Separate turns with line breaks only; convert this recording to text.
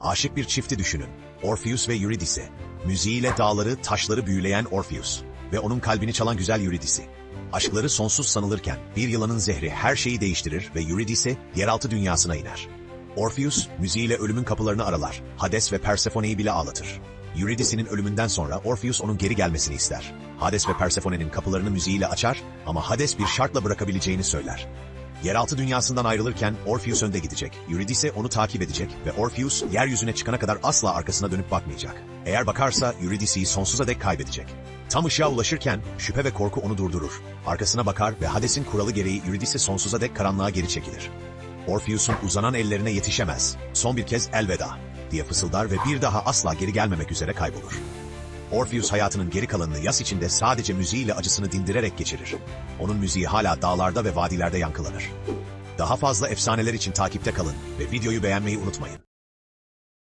Aşık bir çifti düşünün. Orpheus ve Eurydice. Müziğiyle dağları, taşları büyüleyen Orpheus ve onun kalbini çalan güzel Eurydice. Aşkları sonsuz sanılırken bir yılanın zehri her şeyi değiştirir ve Eurydice yeraltı dünyasına iner. Orpheus müziğiyle ölümün kapılarını aralar. Hades ve Persephone'yi bile ağlatır. Eurydice'nin ölümünden sonra Orpheus onun geri gelmesini ister. Hades ve Persephone'nin kapılarını müziğiyle açar ama Hades bir şartla bırakabileceğini söyler. Yeraltı dünyasından ayrılırken Orpheus önde gidecek. Eurydice onu takip edecek ve Orpheus yeryüzüne çıkana kadar asla arkasına dönüp bakmayacak. Eğer bakarsa Eurydice'yi sonsuza dek kaybedecek. Tam ışığa ulaşırken şüphe ve korku onu durdurur. Arkasına bakar ve Hades'in kuralı gereği Eurydice sonsuza dek karanlığa geri çekilir. Orpheus'un uzanan ellerine yetişemez. Son bir kez elveda diye fısıldar ve bir daha asla geri gelmemek üzere kaybolur. Orpheus hayatının geri kalanını yas içinde sadece müziğiyle acısını dindirerek geçirir. Onun müziği hala dağlarda ve vadilerde yankılanır. Daha fazla efsaneler için takipte kalın ve videoyu beğenmeyi unutmayın.